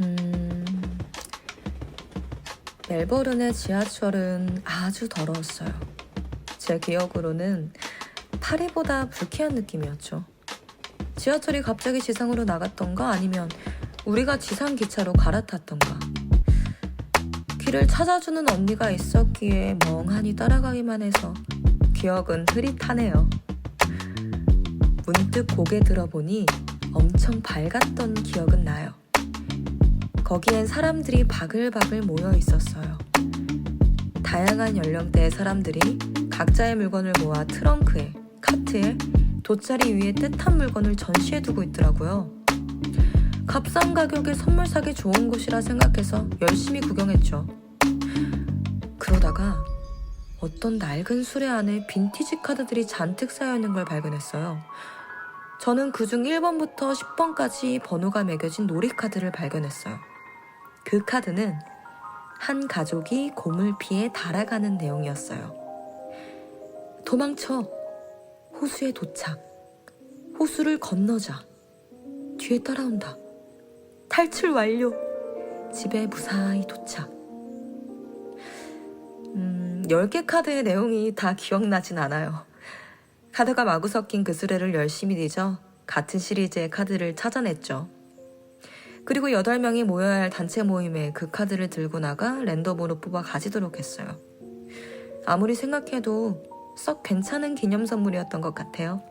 음, 멜버른의 지하철은 아주 더러웠어요. 제 기억으로는 파리보다 불쾌한 느낌이었죠. 지하철이 갑자기 지상으로 나갔던가 아니면 우리가 지상 기차로 갈아탔던가. 길을 찾아주는 언니가 있었기에 멍하니 따라가기만 해서 기억은 흐릿하네요. 문득 고개 들어보니 엄청 밝았던 기억은 나요. 거기엔 사람들이 바글바글 모여 있었어요. 다양한 연령대의 사람들이 각자의 물건을 모아 트렁크에, 카트에, 돗자리 위에 뜻한 물건을 전시해 두고 있더라고요. 값싼 가격에 선물 사기 좋은 곳이라 생각해서 열심히 구경했죠. 그러다가 어떤 낡은 수레 안에 빈티지 카드들이 잔뜩 쌓여 있는 걸 발견했어요. 저는 그중 1번부터 10번까지 번호가 매겨진 놀이카드를 발견했어요. 그 카드는 한 가족이 곰을 피해 달아가는 내용이었어요. 도망쳐. 호수에 도착. 호수를 건너자. 뒤에 따라온다. 탈출 완료. 집에 무사히 도착. 음, 10개 카드의 내용이 다 기억나진 않아요. 카드가 마구 섞인 그 수레를 열심히 뒤져 같은 시리즈의 카드를 찾아냈죠. 그리고 8명이 모여야 할 단체 모임에 그 카드를 들고 나가 랜덤으로 뽑아 가지도록 했어요. 아무리 생각해도 썩 괜찮은 기념 선물이었던 것 같아요.